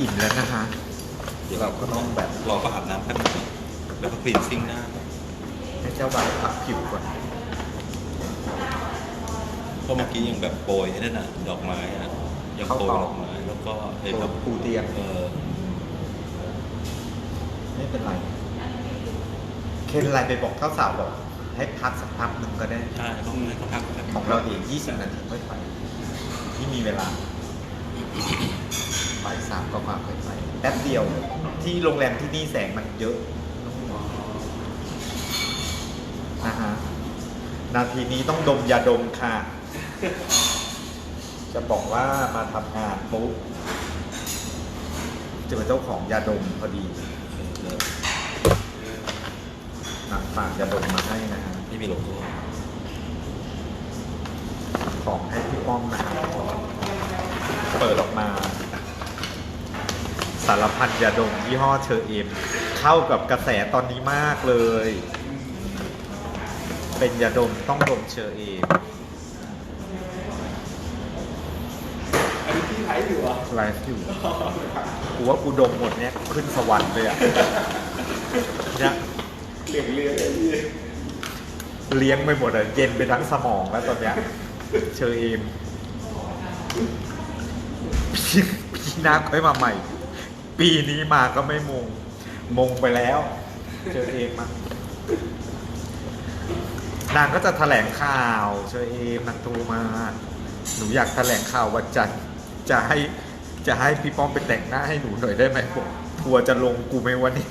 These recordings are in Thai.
อินแล้วนะคะ เดี๋ยวเราก็ต้องแบบรอเขาอาบน้ำแป๊บนึงแล้วก็คลีนซิ่งหน้าให้เจ้าบ่าวพักผิวก่อนเพราะเมื่อกี้ยังแบบโปรยไอ้นั่นน่ะดอกไม้อะยังโปรยดอกไม้แล้วก็ไอ้แบบปูเตียงเออไม่เป็นไรเคนไลน์ไปบอกเจ้าสาวบอก ให้พักสักพักหนึ่งก็ได้ใช่ต้องให้เขาพักแบบของเราเอง20นาทีค่อยไปที่มีเวลา บ่ายสามก็มาค่อยไปแป๊บเดียวที่โรงแรมที่นี่แสงมันเยอะนะฮะนาทีนี้ต้องดมยาดมค่ะ จะบอกว่ามาทำงานปุ๊บเจอเจ้าของยาดมพอดีเออนางฝากยาดมมาให้นะฮะไม่มีโลโก้ของให้พี่ป้อมนะครับเปิดออกมาสารพันยาดมยี่ห้อเชอเอมเข้ากับกระแสตอนนี้มากเลย เป็นยาดมต้องดมเชอเอมอันนี้พี่ไทยอยู่เหรอไลฟ์อยู่ กูว่ากูดมหมดเนี้ยขึ้นสวรรค์เลยอะเนี่ยเหลืองเรืองเลยพี่เลี้ยงไปหมดอะเย็นไปทั้งสมองแล้วตอนเนี้ย เชอเอมพี่พี่นาค่อยมาใหม่ ปีนี้มาก็ไม่มง มงไปแล้วเชอเอมมานางก็จะแถลงข่าวเชอเอมนางโทรมา หนูอยากแถลงข่าววันจันทร์จะให้จะให้พี่ป้อมไปแต่งหน้าให้หนูหน่อยได้ไหมผมทัวร์จะลงกูไหมวันนี้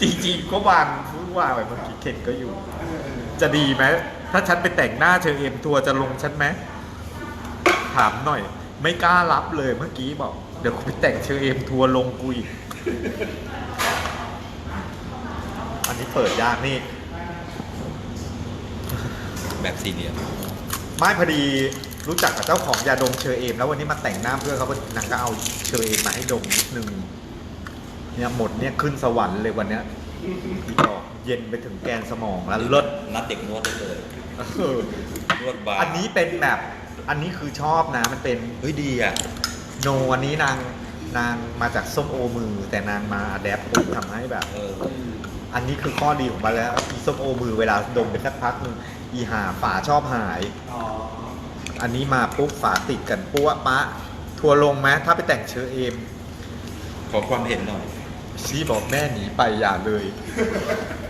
จริงๆก็วางพูดว่าไปเมื่อกี้เข็นก็อยู่ จะดีไหมถ้าฉันไปแต่งหน้าเชอเอ็มทัวร์จะลงฉันไหมถามหน่อย ไม่กล้ารับเลยเมื่อกี้บอก เดี๋ยวกูไปแต่งเชอเอ็มทัวร์ลงกูอีก อันนี้เปิดยากนี่ แบบสี่เหลี่ยมไม่พอดีรู้จักกับเจ้าของยาดมเชอเอม แล้ววันนี้มาแต่งหน้าเพื่อเขานางก็เอาเชอเอมมาให้ดมนิดนึงเนี่ยหมดเนี่ยขึ้นสวรรค์เลยวันเนี้ยพี่ดอกเย็นไปถึงแกนสมองแล้วเลิศนัดเด็กนวดได้เลย เออ นวดบาร์อันนี้เป็นแบบ อันนี้คือชอบนะมันเป็นเฮ้ยดีอะโนอันนี้นางนางมาจากส้มโอมือ แต่นางมาแดปปุ๊บทำให้แบบ เออ อันนี้คือข้อดีของมันแล้วอีส้มโอมือเวลาดมไปสักพักหนึงอีหาฝาชอบหาย อ๋ออันนี้มาปุ๊บฝาติดกันปุ๊บปะทัวร์ลงไหมถ้าไปแต่งเชอเอม ขอความเห็นหน่อย ชี้บอกแม่หนีไปอย่าเลย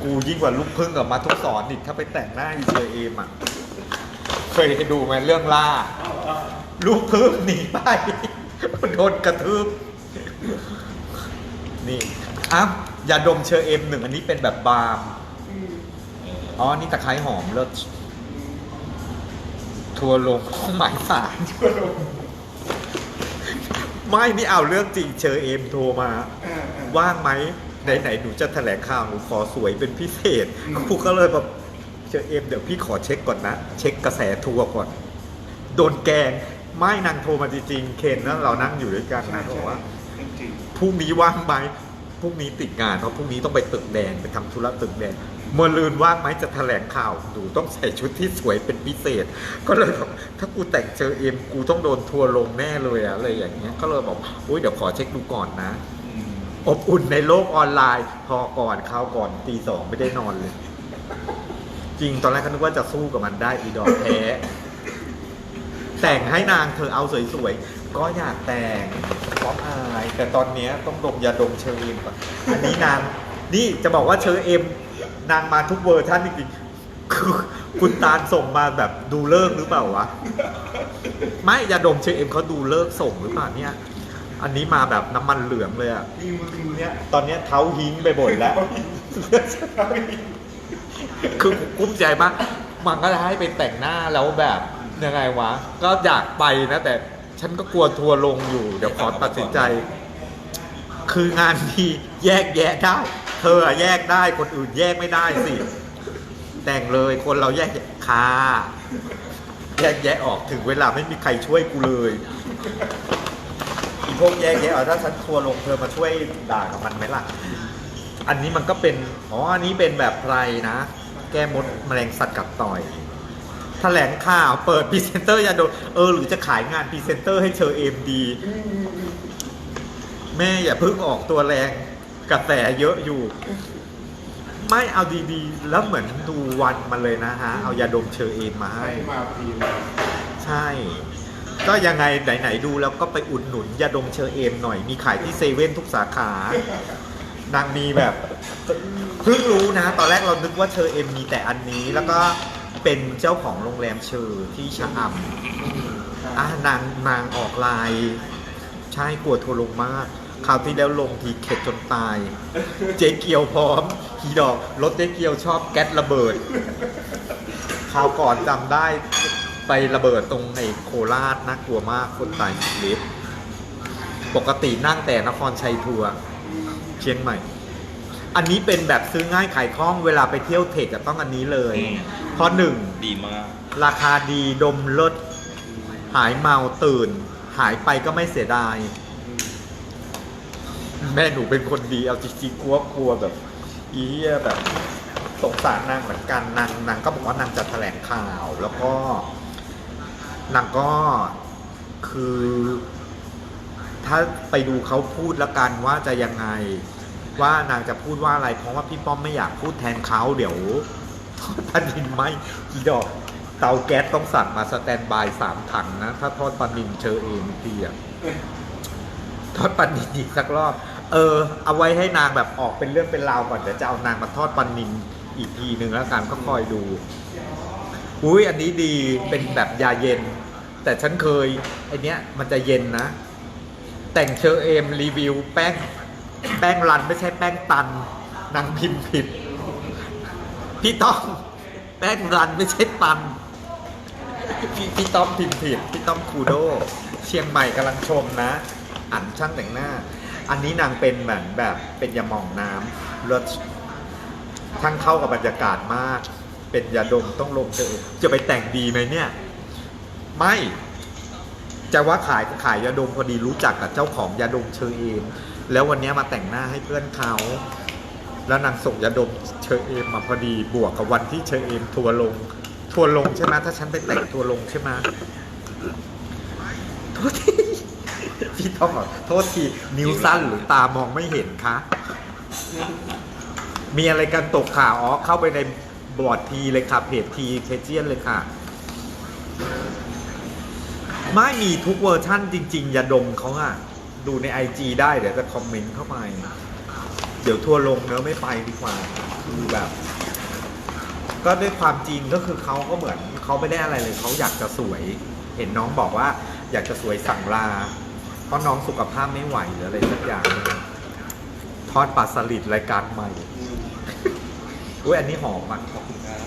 กูยิ่งกว่าลูกพึ่งกับมาทุกสอนอีกถ้าไปแต่งหน้าอีเชอเอมอะ เคยดูไหมเรื่องล่า ลูกพึ่งหนีไปโดนกระทืบนี่อ้าวอย่าดมเชอเอ็มหนึ่งอันนี้เป็นแบบบาล์มอ๋อ นี่ตะไคร้หอมเลิศทัวร์ลงหมายสารทัวลกไม่นี่เอาเรื่องจริงเชอเอมโทรมา ว่างไหมไหนๆหนหนูจะแถลงข่าวหนูขอสวยเป็นพิเศษครูก็เลยแบบ อเอมเดี๋ยวพี่ขอเช็คก่อนนะ เช็คกระแสทัวร์ก่อน โดนแกงไม่นางโทรมาจริงๆเคนแล้วเรานั่งอยู่ด้วยกันนะบอกว่าจริงพรุ่งนี้ว่างไหมพรุ่งนี้ติดงานเพราะพรุ่งนี้ต้องไปตึกแดงไปทำธุระตึกแดงเมื่อลืนว่างไหมจะแถลงข่าวหนูต้องใส่ชุดที่สวยเป็นพิเศษ ก็เลยแบบถ้ากูแต่งเจอเอ็มกูต้องโดนทัวร์ลงแน่เลยอะอะไรอย่างเงี้ย ก็เลยบอกอุ้ยเดี๋ยวขอเช็คดูก่อนนะอืมอบอุ่นในโลกออนไลน์ พอก่อนข้าวก่อนตีสองไม่ได้นอนเลย จริงตอนแรกก็นึกว่าจะสู้กับมันได้อีดอกแพ้ แต่งให้นางเธอเอาสวยๆ ก็อยากแต่งพราะอาย แต่ตอนเนี้ยต้องดมยาดมเชอร์เอ็มก่อนอันนี้นาง นี่จะบอกว่าเชอร์เอ็มนางมาทุกเวอร์ชันจริงๆคือคุณตาลส่งมาแบบดูเลิกหรือเปล่าวะ ไม่ยาดมเชอร์เอ็มเขาดูเลิกส่งหรือเปล่าเนี่ย อันนี้มาแบบน้ำมันเหลืองเลยอะนี่มึงเนี่ยตอนเนี้ยเท้าหิ้งไปหมดแล้ว คือกุ้มใจมาก มันก็จะให้ไปแต่งหน้าแล้วแบบยังไงวะ ก็อยากไปนะแต่ฉันก็กลัวทัวร์ลงอยู่ เดี๋ยวขอตัดสินใจ คืองานที่แยกแยะได้ เธออะแยกได้คนอื่นแยกไม่ได้สิ แต่งเลยคนเราแยกแยะค่ะ แยกแยะออกถึงเวลาไม่มีใครช่วยกูเลยอีพวกแยกแยะออกถ้าฉันทัวร์ลงเธอมาช่วยด่ากับมันไหมล่ะ อันนี้มันก็เป็น อ๋อ อันนี้เป็นแบบไพรนะ แก้มดแมลงสัตว์กัดต่อยแถลงข่าวเปิดพรีเซนเตอร์ยาดมเออ หรือจะขายงานพรีเซนเตอร์ให้เชอเอมดี แม่อย่าเพิ่งออกตัวแรงกระแสเยอะอยู่ ไม่เอาดีๆ แล้วเหมือนดูวันมาเลยนะฮะ เอายาดมเชอเอมมาให้ให้มาพีเลยใช่ ก็ยังไงไหนๆดูแล้วก็ไปอุดหนุนยาดมเชอเอมหน่อยมีขายที่เซเว่นทุกสาขา นางมีแบบเพิ่งรู้นะ ตอนแรกเรานึกว่าเชอเอมมีแต่อันนี้ แล้วก็เป็นเจ้าของโรงแรมเชอที่ชะอำอะนางนางออกไลน์ใช่กลัวทัวร์ลงมากคราวที่แล้วลงทีเข็ดจนตาย เจ๊เกียวพร้อมฮีดอกรถเจ๊เกียวชอบแก๊สระเบิดคราวก่อนจำได้ไประเบิดตรงในโคราชน่ากลัวมากคนตายสิบลิตรปกตินั่งแต่นครชัยทัวร์ เชียงใหม่ อันนี้เป็นแบบซื้อง่ายขายคล่องเวลาไปเที่ยวเทคจะต้องอันนี้เลยอืมเพราะหนึ่ง ดีมาก ราคาดีดมเลิศหายเมาตื่น หายไปก็ไม่เสียดาย แม่หนูเป็นคนดี เอาจริงๆกลัวกลัวแบบ อีเหี้ยแบบสงสารนางเหมือนกันนางนางก็บอกว่านางจะแถลงข่าว แล้วก็ นางก็คือ ถ้าไปดูเขาพูดแล้วกันว่าจะยังไง ว่านางจะพูดว่าอะไรเพราะว่าพี่ป้อมไม่อยากพูดแทนเขาเดี๋ยวทอดปลานินไหมอีดอกเตาแก๊สต้องสั่งมาสแตนบายสามถังนะ ถ้าทอดปลานินเชอเองทีอะทอดปลานินอีกสักรอบ เออ เอาไว้ให้นางแบบออกเป็นเรื่องเป็นราวก่อนเดี๋ยวจะเอานางมาทอดปลานินอีกทีหนึ่งแล้วกันก็คอยดู อุ้ยอันนี้ดีเป็นแบบยาเย็น แต่ฉันเคยไอเนี้ยมันจะเย็นนะ แต่งเชอเอมรีวิว แป้ง แป้งรันไม่ใช่แป้งตันนางพิมพ์ผิด พี่ต้องแป้งรันไม่ใช่ตัน พี่พี่ต้อมพิมพ์ผิดพี่ต้อมคูโด เชียงใหม่กำลังชมนะ อันช่างแต่งหน้า อันนี้นางเป็นเหมือนแบบเป็นยาหม่องน้ำรสช่างเข้ากับบรรยากาศมาก เป็นยาดมต้องลมเจอจะไปแต่งดีไหมเนี่ย ไม่ จะว่าขายขายยาดมพอดีรู้จักกับเจ้าของยาดมเชอเอมแล้ววันนี้มาแต่งหน้าให้เพื่อนเขาแล้วนางส่งยาดมเชอเอมมาพอดีบวกกับวันที่เชอเอมทัวร์ลง ทัวร์ลงใช่ไหมถ้าฉันไปแต่งทัวร์ลงใช่ไหมโทษทีพี่ต้องขอโทษทีนิ้วสั้นหรือตามองไม่เห็นคะมีอะไรกันตกข่าวอ๋อเข้าไปในบอร์ดทีเลยค่ะเพจทีเพจเจียนเลยค่ะ ไม่มีทุกเวอร์ชั่นจริง ๆ อย่าดมเขาอะดูในไอจได้เดี๋ยวจะคอมเมนต์เข้าไป เดี๋ยวทัวร์ลงเนื้อะไม่ไปดีกว่า คือแบบ ก็ด้วยความจริงก็คือเขาก็เหมือนเขาไม่ได้อะไรเลยเขาอยากจะสวย เห็นน้องบอกว่าอยากจะสวยสั่งลา เพราะน้องสุขภาพไม่ไหวหรืออะไรสักอย่างหนึ่งทอดปลาสลิดรายการใหม่อุ้ยอันนี้หอมอะ ขอบคุณครับ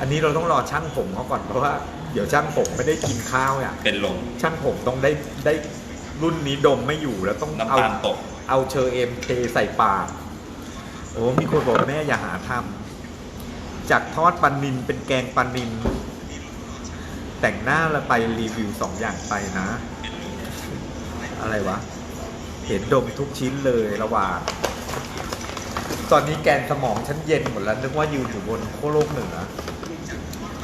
อันนี้เราต้องรอช่างผมเขาก่อนเพราะว่า เดี๋ยวช่างผมไม่ได้กินข้าวอะเป็นลม ช่างผมต้องได้ได้รุ่นนี้ดมไม่อยู่แล้วต้องน้ำเอาตาลตก เอาเชอเอ็มเทใส่ปากโอ้มีคนบอกแม่อย่าหาทำจากทอดปันนินเป็นแกงปันนิน แต่งหน้าแล้วไปรีวิวสองอย่างไปนะ อะไรวะ เห็นดมทุกชิ้นเลยระหว่าง ตอนนี้แกนสมองฉันเย็นหมดแล้วนึกว่ายืนอยู่บนโคโลกเหนือ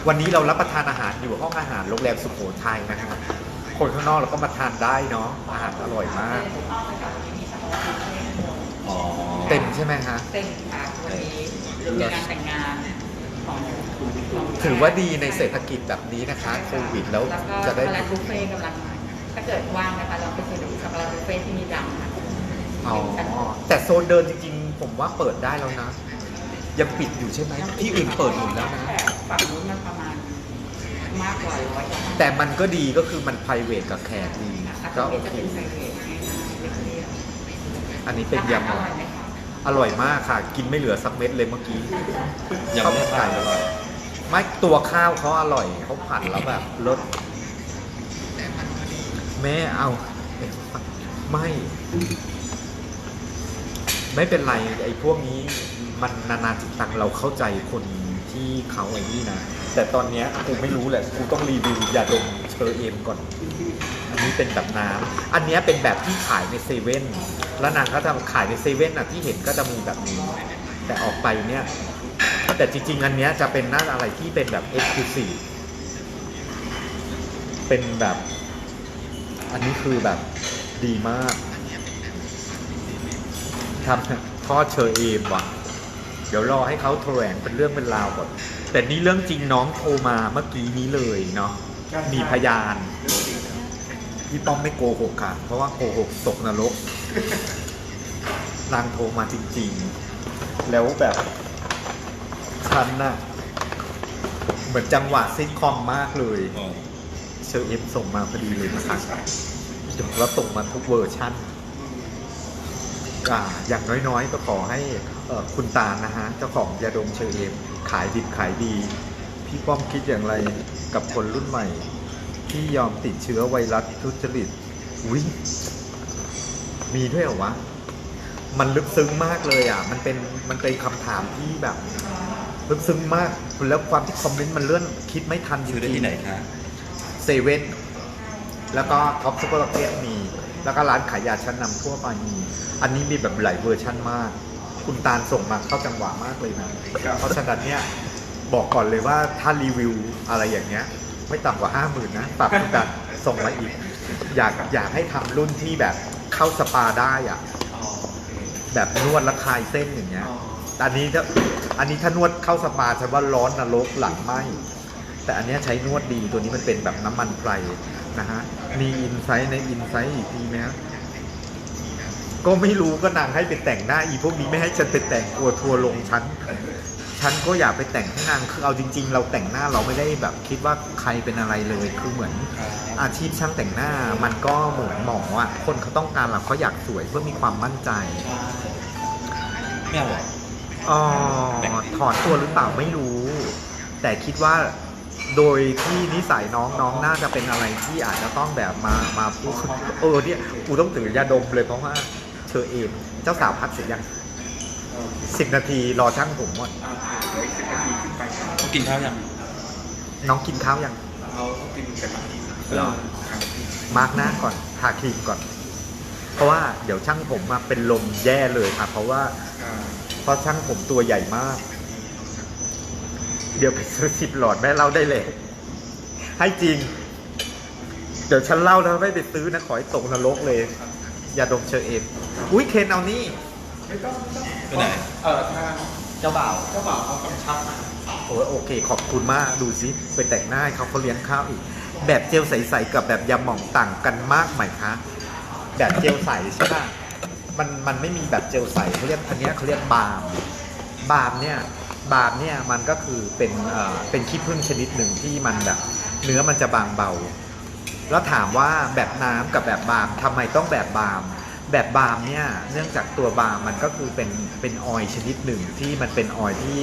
วันนี้เรารับประทานอาหารอยู่ห้องอาหารโรงแรมสุโขทัยนะครับคนข้างนอกเราก็มาทานได้เนาะอาหารอร่อยมาก อ๋อ เต็มใช่ไหมฮะ เต็มค่ะวันนี้มีงานแต่งงานของของถือว่าดีในเศรษฐกิจแบบนี้นะคะโควิดแล้วแล้วก็จะช็อกได้โกแลตบุฟเฟ่ต์กำลังมาถ้าเกิดว่างนะคะเราไปซื้อช็อกโกแลตบุฟเฟ่ต์ที่มีดังค่ะอ๋อ แต่โซนเดินจริงๆ ผมว่าเปิดได้แล้วนะ ยังปิดอยู่ใช่ไหมที่อื่นเปิดหมดแล้วนะแต่ ฝั่งนู้นมันประมาณมากกว่าร้อยกว่าแต่มันก็ดีก็คือมัน p r i v a t กับแขกดีนะคะก็ก็โอจะเคเป็นไซเรทเล็กอันนี้ๆเป็นยำอาหหารออร่อยไหมคะอร่อยมากค่ะ กินไม่เหลือสักเม็ดเลยเมื่อกี้ ยังไม่ได้ทานเลยไม่ตัวข้าวเขาอร่อยเขาผัดแล้วแบบรสแม่เอา ไม่ ไม่เป็นไรไอ้พวกนี้มันนานาจิตตังเราเข้าใจคน ที่เขาไอ้นี่นะ แต่ตอนเนี้ยกูไม่รู้แหละกูต้องรีวิวยาดมเชอร์เอมก่อน อันนี้เป็นแบบน้ำอันเนี้ยเป็นแบบที่ขายในเซเว่นแล้วนางก็จะขายในเซเว่นอะที่เห็นก็จะมีแบบนี้ แต่ออกไปเนี่ย แต่จริง ๆ อันเนี้ยจะเป็นน้าอะไรที่เป็นแบบเอ็กซ์คลูซีฟเป็นแบบ อันนี้คือแบบดีมากทำทอดเชอร์เอมว่ะ เดี๋ยวรอให้เขาแถลงเป็นเรื่องเป็นราวก่อนแต่นี่เรื่องจริงน้องโทรมาเมื่อกี้นี้เลยเนาะมีพยานพี่ป้อมไม่โกหกค่ะ เพราะว่าโกหกตกนรกนางโทรมาจริง ๆ แล้วแบบฉันน่ะเหมือนจังหวะซิทคอมมากเลยอ๋อเชอร์เอ็มส่งมาพอดีเลยนะคะแล้วส่งมาทุกเวอร์ชั่น อ่า อย่างน้อยๆ ก็ขอให้เอ่อ คุณตาลนะฮะ เจ้าของยาดมเชอร์เอ็มขายดิบขายดี พี่ป้อมคิดอย่างไรกับคนรุ่นใหม่ ที่ยอมติดเชื้อไวรัสทุจริตอุ้ยมีด้วยเหรอวะ มันลึกซึ้งมากเลยอะ มันเป็นมันเป็นคำถามที่แบบ ลึกซึ้งมากแล้วความที่คอมเมนต์มันเลื่อนคิดไม่ทันจริซื้อได้งที่ไหนๆคะเซเว่นแล้วก็ท็อปซุปเปอร์มาร์เก็ตมี แล้วก็ร้านขายยาชั้นนำทั่วไปมี อันนี้มีแบบหลายเวอร์ชั่นมาก คุณตาลส่งมาเข้าจังหวะมากเลยนะ เพราะฉะนั้นเนี่ยบอกก่อนเลยว่าถ้ารีวิวอะไรอย่างเงี้ย ไม่ต่ำกว่าห้าหมื่นนะฝากคุณตาลส่งมาอีก อยากอยากให้ทำรุ่นที่แบบเข้าสปาได้อะอ๋อโอเคแบบนวดและคลายเส้นอย่างเงี้ยอ๋ออันนี้ถ้าอันนี้ถ้านวดเข้าสปาฉันว่าร้อนนรกหลังไหมแต่อันเนี้ยใช้นวดดีตัวนี้มันเป็นแบบน้ำมันไพรนะฮะมีอินไซต์ในอินไซต์อีกทีไหมฮะ ก็ไม่รู้ก็นางให้ไปแต่งหน้าอีพวกนี้ไม่ให้ฉันไปแต่งกลัวทัวร์ลงฉันฉันก็อยากไปแต่งให้นางคือเอาจริง ๆ เราแต่งหน้าเราไม่ได้แบบคิดว่าใครเป็นอะไรเลยคือเหมือน อาชีพช่างแต่งหน้ามันก็เหมือนหมออะคนเขาต้องการเราเขาอยากสวยเพื่อมีความมั่นใจไม่เอาเหรออ๋อถอนตัวหรือเปล่าไม่รู้ แต่คิดว่าโดยที่นิสัยน้องน้องน่าจะเป็นอะไรที่อาจจะต้องแบบมามาพูดเออเนี่ยกูต้องถือยาดมเลยเพราะว่า เธอเองเจ้าสาวพักเสร็จยังสิบนาทีรอช่างผมหมดอ่าเหลืออีกสิบนาทีขึ้นไปครับต้องกินข้าวยังน้องกินข้าวยังเราต้องกินกันมาเหรอครับมาร์กหน้าก่อนทาครีมก่อน เพราะว่าเดี๋ยวช่างผมมาเป็นลมแย่เลยค่ะ เพราะว่าอ่าเพราะช่างผมตัวใหญ่มาก เดี๋ยวไปซื้อสิบหลอดแม่เล่าได้เลย ให้จริง เดี๋ยวฉันเล่าแล้วไม่ไปซื้อนะขอให้ตกนรกเลย อย่าดมเชอเอม อุ้ยเคนเอานี่ไม่ต้องไม่ต้องไปไหน เออทางเจ้าบ่าวเจ้าบ่าวเขากำชับมาโอ้ยโอเค ขอบคุณมากดูสิไปแต่งหน้าให้เขาเขาเลี้ยงข้าวอีก แบบเจลใสๆกับแบบยาหม่องต่างกันมากไหมคะแบบเจลใสใช่ป่ะมันมันไม่มีแบบเจลใสเขาเรียกอันเนี้ยเขาเรียกบาล์มบาล์มเนี่ยบาล์มเนี่ยมันก็คือเป็นเอ่อเป็นขี้ผึ้งชนิดหนึ่งที่มันแบบ เนื้อมันจะบางเบา แล้วถามว่าแบบน้ำกับแบบบาล์มทำไมต้องแบบบาล์ม แบบบาล์มเนี่ยเนื่องจากตัวบาล์มมันก็คือเป็นเป็นออยชนิดหนึ่งที่มันเป็นออยที่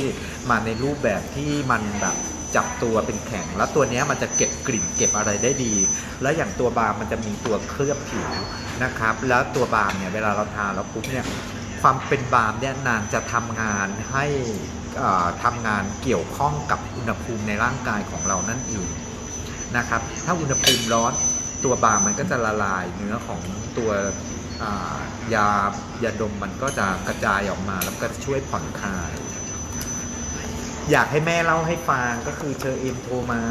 มาในรูปแบบที่มันแบบจับตัวเป็นแข็ง แล้วตัวนี้มันจะเก็บกลิ่นเก็บอะไรได้ดี แล้วอย่างตัวบาล์มมันจะมีตัวเคลือบผิวนะครับ แล้วตัวบาล์มเนี่ยเวลาเราทาแล้วปุ๊บเนี่ยความเป็นบาล์มเนี่ยนางจะทำงานให้เอ่อทำงานเกี่ยวข้องกับอุณหภูมิในร่างกายของเรานั่นเองนะครับ ถ้าอุณหภูมิร้อนตัวบาล์มมันก็จะละลายเนื้อของตัว ยายาดมมันก็จะกระจายออกมาแล้วก็ช่วยผ่อนคลาย อยากให้แม่เล่าให้ฟังก็คือเชอเอ็มโทรมา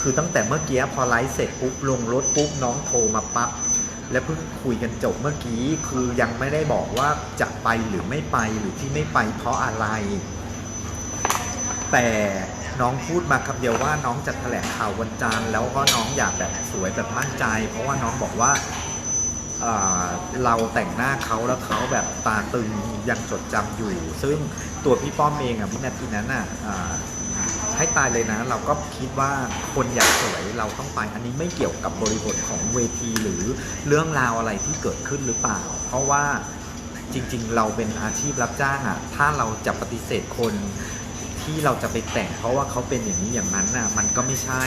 คือตั้งแต่เมื่อกี้พอไลฟ์เสร็จปุ๊บลงรถปุ๊บน้องโทรมาปั๊บและเพิ่งคุยกันจบเมื่อกี้คือยังไม่ได้บอกว่าจะไปหรือไม่ไปหรือที่ไม่ไปเพราะอะไร แต่น้องพูดมาคำเดียวว่าน้องจะแถลงข่าววันจันทร์แล้วก็น้องอยากแบบสวยแบบมั่นใจ เพราะว่าน้องบอกว่า เราแต่งหน้าเขาแล้วเขาแบบตาตึงยังจดจำอยู่ ซึ่งตัวพี่ป้อมเองอะวินาทีนั้นอะอ่าให้ตายเลยนะ เราก็คิดว่าคนอยากสวยเราต้องไป อันนี้ไม่เกี่ยวกับบริบทของเวทีหรือเรื่องราวอะไรที่เกิดขึ้นหรือเปล่า เพราะว่าจริง ๆ เราเป็นอาชีพรับจ้างอะถ้าเราจะปฏิเสธคน ที่เราจะไปแต่งเพราะว่าเขาเป็นอย่างนี้อย่างนั้นน่ะมันก็ไม่ใช่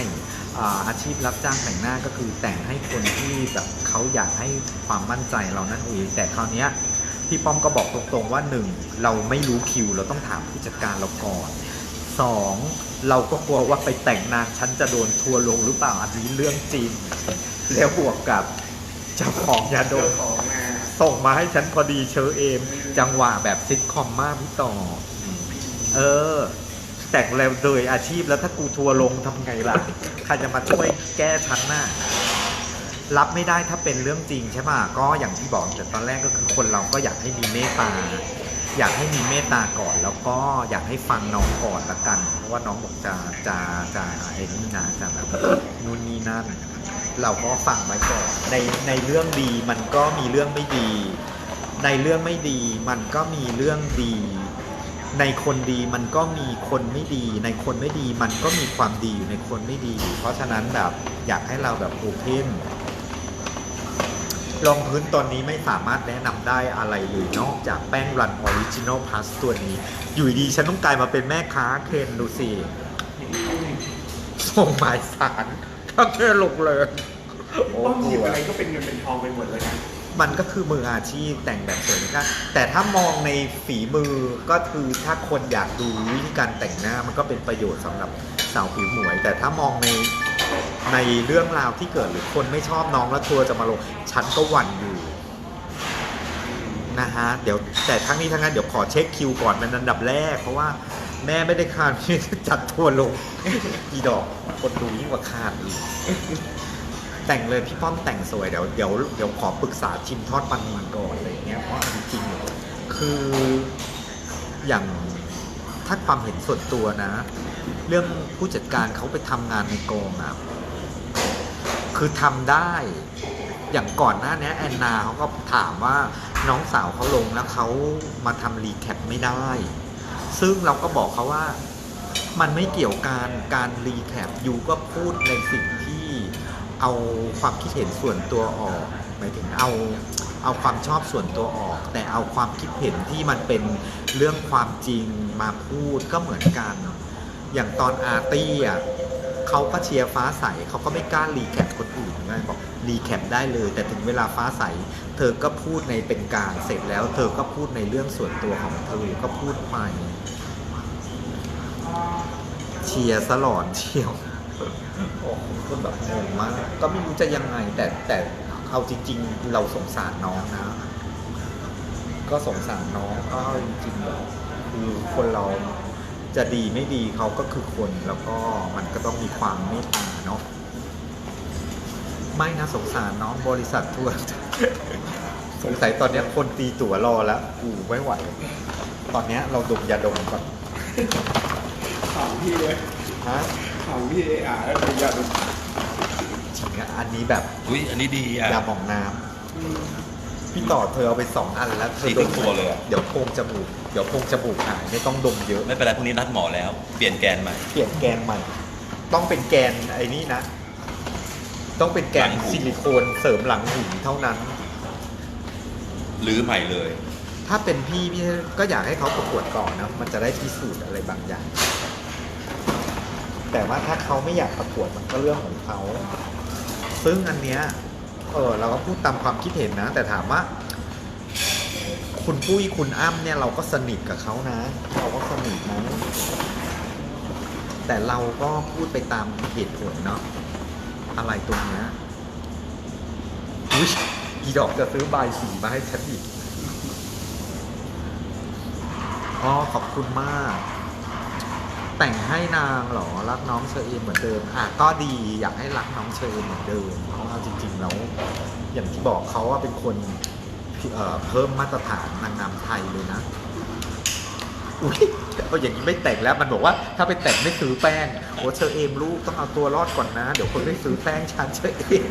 อาอาชีพรับจ้างแต่งหน้าก็คือแต่งให้คนที่แบบเขาอยากให้ความมั่นใจเรานั่นเองแต่คราวเนี้ยพี่ป้อมก็บอกตรงๆว่าหนึ่งเราไม่รู้คิว เราต้องถามผู้จัดการเราก่อนสองเราก็กลัวว่าไปแต่งนางฉันจะโดนทัวร์ลงหรือเปล่าอันนี้เรื่องจริงแล้วบวกกับเจ้าของยาดมของงานส่งมาให้ฉันพอดีเชอเอม จังหวะแบบซิทคอมมากพี่ต่อ เออ แต่งแล้วโดยอาชีพแล้วถ้ากูทัวร์ลงทำไงล่ะใครจะมาช่วยแก้ชั้นน่ะรับไม่ได้ถ้าเป็นเรื่องจริงใช่ป่ะก็อย่างที่บอกแต่ตอนแรกก็คือคนเราก็อยากให้มีเมตตา อยากให้มีเมตตาก่อน แล้วก็อยากให้ฟังน้องก่อนละกัน เพราะว่าน้องบอกจะจะจะไอ้นี่นะจะแบบนู่นนี่นั่น เราก็ฟังไว้ก่อนในในเรื่องดีมันก็มีเรื่องไม่ดี ในเรื่องไม่ดีมันก็มีเรื่องดี ในคนดีมันก็มีคนไม่ดี ในคนไม่ดีมันก็มีความดีอยู่ในคนไม่ดี เพราะฉะนั้นแบบอยากให้เราแบบโอเพนรองพื้นตอนนี้ไม่สามารถแนะนำได้อะไรเลยนอกจากแป้งรันออริจินอลพลัสตัวนี้ อยู่ดีฉันต้องกลายมาเป็นแม่ค้าเคนดูสิส่งหมายสารถ้าแค่ลงเลย โอ้ป้อมหยิบอะไรก็เป็นเงินเป็นทองไปหมดเลยนะ มันก็คือมืออาชีพแต่งแบบสวยก็แต่ถ้ามองในฝีมือก็คือถ้าคนอยากดูวิธีการแต่งหน้ามันก็เป็นประโยชน์สำหรับสาวผิวหมวย แต่ถ้ามองในในเรื่องราวที่เกิดหรือคนไม่ชอบน้องแล้วทัวร์จะมาลงฉันก็หวั่นอยู่นะฮะเดี๋ยวแต่ทั้งนี้ทั้งนั้นเดี๋ยวขอเช็คคิวก่อนเป็นอันดับแรก เพราะว่าแม่ไม่ได้คาดที่จะจัดทัวร์ลง อีดอกคนดูยิ่งกว่าคาดอีก แต่งเลยพี่ป้อมแต่งสวยเดี๋ยวเดี๋ยวเดี๋ยวขอปรึกษาชิมทอดปันมันก่อนอะไรอย่างเงี้ยเพราะจริงๆคืออย่างถ้าความเห็นส่วนตัวนะ เรื่องผู้จัดการเขาไปทำงานในกองอะคือทำได้อย่างก่อนหน้านี้แอนนาเขาก็ถามว่าน้องสาวเขาลงแล้วเขามาทำรีแคปไม่ได้ ซึ่งเราก็บอกเขาว่า มันไม่เกี่ยวการการรีแคปยูก็พูดในสิ่งที่ เอาความคิดเห็นส่วนตัวออกหมายถึงเอาเอาความชอบส่วนตัวออก แต่เอาความคิดเห็นที่มันเป็นเรื่องความจริงมาพูดก็เหมือนกัน อย่างตอนอาร์ตี้อะเขาก็เชียร์ฟ้าใสเขาก็ไม่กล้ารีแคปคนอื่นไงบอกรีแคปได้เลย แต่ถึงเวลาฟ้าใส เธอก็พูดในเป็นกางเสร็จแล้ว เธอก็พูดในเรื่องส่วนตัวของเธอก็พูดไปเชียร์สลอนเชียว โอ้โหคนแบบงงมากก็ไม่รู้จะยังไง แต่แต่เอาจริง ๆ เราสงสารน้องนะ ก็สงสารน้องก็จริงๆแล้วคือคนเราจะดีไม่ดีเขาก็คือคนแล้วก็มันก็ต้องมีความเมตตาเนาะไม่นะสงสารน้องบริษัททัวร์สงสัยตอนเนี้ยคนตีตั๋วรอแล้วกูไม่ไหว ตอนเนี้ยเราดมยาดมก่อนข่าวพี่เลยฮะ ข่าวพี่เออาร์แล้วเป็นยาดมจริงอะอันนี้แบบอุ้ยอันนี้ดีอะ ยาหมองน้ำพี่ต่อเธอเอาไปสองอันแล้วเธอสีทุกตัวเลยอะ เดี๋ยวโพรงจมูกเดี๋ยวโพรงจมูกหายไม่ต้องดมเยอะ ไม่เป็นไรพรุ่งนี้นัดหมอแล้ว เปลี่ยนแกนใหม่ เปลี่ยนแกนใหม่ ต้องเป็นแกนไอ้นี่นะ ต้องเป็นแกนหลังหู ซิลิโคนเสริมหลังหูเท่านั้น หรือใหม่เลย ถ้าเป็นพี่พี่ก็อยากให้เขาประกวดก่อนนะมันจะได้พิสูจน์อะไรบางอย่าง แต่ว่าถ้าเขาไม่อยากประกวดมันก็เรื่องของเขา ซึ่งอันเนี้ยเออเราก็พูดตามความคิดเห็นนะ แต่ถามว่า คุณปุ้ยคุณอ้ำเนี่ยเราก็สนิทกับเขานะ เราก็สนิทนะแต่เราก็พูดไปตามเหตุผลเนาะอะไรตรงเนี้ยอุ้ยอีดอกจะซื้อบายสีมาให้ฉันอีกอ๋อขอบคุณมาก แต่งให้นางเหรอรักน้องเชอเอมเหมือนเดิมอะก็ดีอยากให้รักน้องเชอเอมเหมือนเดิมเพราะว่าจริงๆแล้วอย่างที่บอกเขาว่าเป็นคนเอ่อเพิ่มมาตรฐานนางงามไทยเลยนะอุ้ยเอาอย่างนี้ไม่แต่งแล้วมันบอกว่าถ้าไปแต่งไม่ซื้อแป้งโอ้เชอเอมลูกต้องเอาตัวรอดก่อนนะ เดี๋ยวคนไม่ซื้อแป้งฉันเชอเอม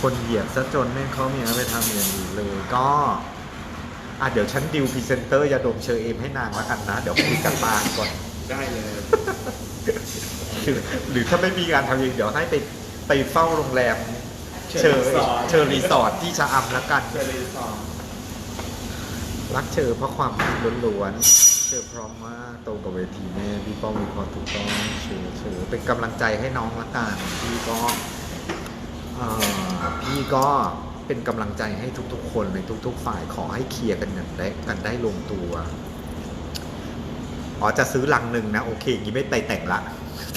คนเหยียบซะจนแม่งเขามีอะไรไปทำอย่างอื่นเลยก็ อะเดี๋ยวฉันดิวพรีเซนเตอร์ยาดมเชอเอมให้นางแล้วกันนะ เดี๋ยวคุยกับปางก่อน ได้เลยหรือหรือถ้าไม่มีการทำเองเดี๋ยวให้ไปไปเฝ้าโรงแรมเชอเชอรีสอร์ทที่ชะอำแล้วกันเจอรีสอร์ทรักเชอเพราะความคิดล้วนๆ เชอพร้อมมากตรงกับเวทีแม่พี่ป้อมวิเคราะห์ถูกต้องเชอเชอเป็นกำลังใจให้น้องละกันพี่ก็เอ่อพี่ก็ เป็นกำลังใจให้ทุกๆ คนในทุก ๆ ฝ่ายขอให้เคลียร์กันอย่างได้กันได้ลงตัวอ๋อจะซื้อลังหนึ่งนะ โอเคอย่างนี้ไม่ไปแต่งละ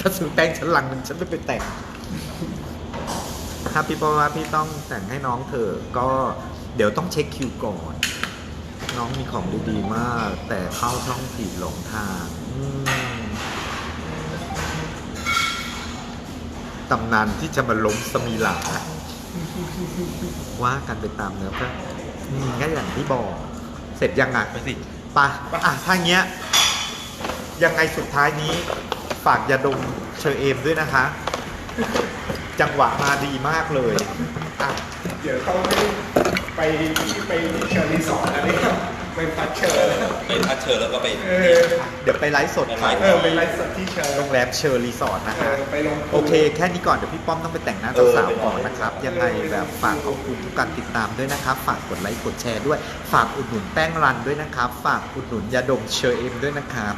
ถ้าซื้อแป้งฉันลังหนึ่งฉันไม่ไปแต่ง ถ้าพี่บอกว่าพี่ต้องแต่งให้น้องเธอ ก็เดี๋ยวต้องเช็คคิวก่อน น้องมีของดีๆมาก แต่เข้าช่องผิดหลงทางตำนานที่จะมาล้มสมีลา ว่ากันไปตามเนื้อเพื่อนอืมก็อย่างที่บอก เสร็จยังไงไปสิไปอะถ้าเงี้ย ยังไงสุดท้ายนี้ ฝากยาดมเชอเอมด้วยนะคะ จังหวะมาดีมากเลยอะเดี๋ยวเขาไม่ไปไปเชิญรีสอร์ทแล้วเนี่ย ไปพัดเชิญไปทัชเชอร์แล้วก็ไป เออเดี๋ยวไปไลฟ์สดขายเออไปไลฟ์สดที่เชิญโรงแรมเชอร์รีสอร์ทนะเอคะ อไปลงโอเค แค่นี้ก่อน เดี๋ยวพี่ป้อมต้องไปแต่งหน้าสาวๆก่อนนะครับ ยังไงแบบฝากขอบคุณทุกการติดตามด้วยนะครับ ฝากกดไลค์ กดแชร์ด้วย ฝากอุดหนุนแป้งรันด้วยนะครับ ฝากอุดหนุนยาดมเชอร์เอมด้วยนะครับ